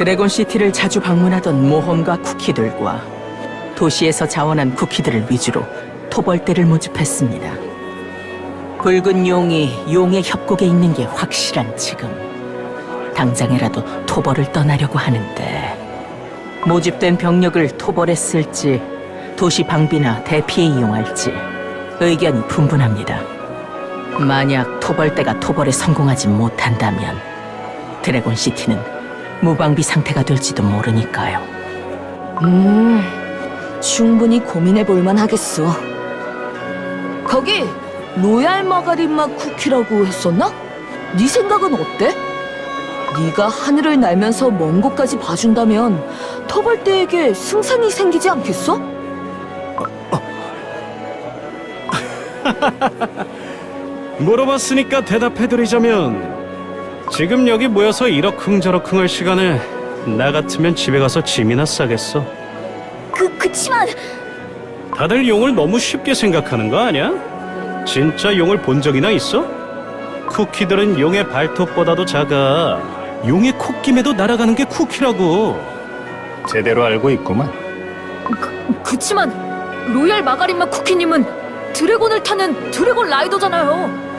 드래곤 시티를 자주 방문하던 모험가 쿠키들과 도시에서 자원한 쿠키들을 위주로 토벌대를 모집했습니다. 붉은 용이 용의 협곡에 있는 게 확실한 지금 당장이라도 토벌을 떠나려고 하는데 모집된 병력을 토벌에 쓸지 도시 방비나 대피에 이용할지 의견이 분분합니다. 만약 토벌대가 토벌에 성공하지 못한다면 드래곤 시티는 무방비 상태가 될지도 모르니까요. 음, 충분히 고민해 볼만 하겠어. 거기 로얄 마가린 맛 쿠키라고 했었나? 네 생각은 어때? 네가 하늘을 날면서 먼 곳까지 봐준다면 터벌대에게 승산이 생기지 않겠어? 물어봤으니까 대답해드리자면 지금 여기 모여서 이러쿵저러쿵 할 시간에 나 같으면 집에 가서 짐이나 싸겠어. 그 그치만 다들 용을 너무 쉽게 생각하는 거 아니야? 진짜 용을 본 적이나 있어? 쿠키들은 용의 발톱보다도 작아. 용의 콧김에도 날아가는 게 쿠키라고. 제대로 알고 있구만. 그치만 로얄 마가린 맛 쿠키님은 드래곤을 타는 드래곤 라이더잖아요.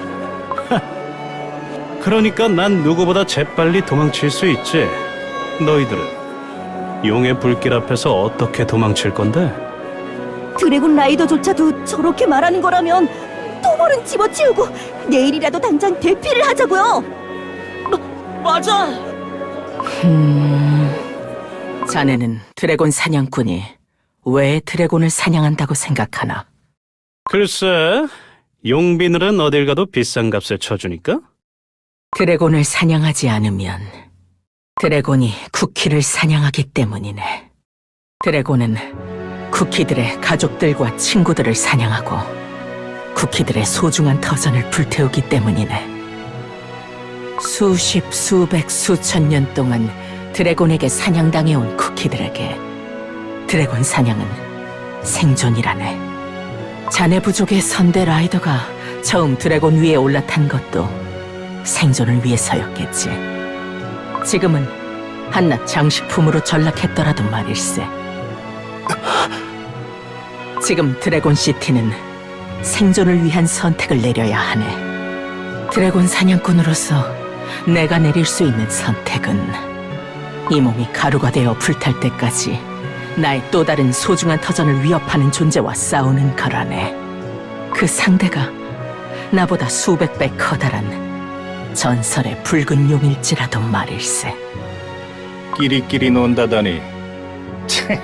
그러니까 난 누구보다 재빨리 도망칠 수 있지. 너희들은 용의 불길 앞에서 어떻게 도망칠 건데? 드래곤 라이더조차도 저렇게 말하는 거라면 토벌은 집어치우고 내일이라도 당장 대피를 하자고요. 맞아. 음... 자네는 드래곤 사냥꾼이 왜 드래곤을 사냥한다고 생각하나? 글쎄, 용비늘은 어딜 가도 비싼 값에 쳐주니까? 드래곤을 사냥하지 않으면 드래곤이 쿠키를 사냥하기 때문이네. 드래곤은 쿠키들의 가족들과 친구들을 사냥하고 쿠키들의 소중한 터전을 불태우기 때문이네. 수십, 수백, 수천 년 동안 드래곤에게 사냥당해온 쿠키들에게 드래곤 사냥은 생존이라네. 자네 부족의 선대 라이더가 처음 드래곤 위에 올라탄 것도 생존을 위해서였겠지. 지금은 한낱 장식품으로 전락했더라도 말일세. 지금 드래곤 시티는 생존을 위한 선택을 내려야 하네. 드래곤 사냥꾼으로서 내가 내릴 수 있는 선택은 이 몸이 가루가 되어 불탈 때까지 나의 또 다른 소중한 터전을 위협하는 존재와 싸우는 거라네. 그 상대가 나보다 수백 배 커다란 전설의 붉은 용일지라도 말일세. 끼리끼리 논다더니. 채,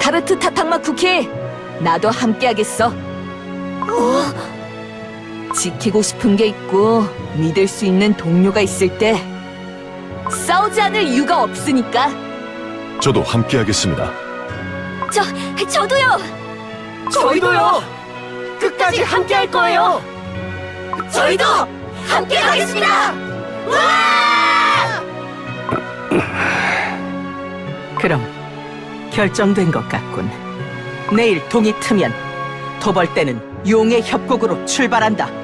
타르트 타탕맛 쿠키, 나도 함께 하겠어. 지키고 싶은 게 있고 믿을 수 있는 동료가 있을 때 싸우지 않을 이유가 없으니까. 저도 함께 하겠습니다. 저 저도요. 저희도요. 끝까지 함께 할 거예요. 저희도 함께하겠습니다. 그럼 결정된 것 같군. 내일 동이 트면 도벌대는 용의 협곡으로 출발한다.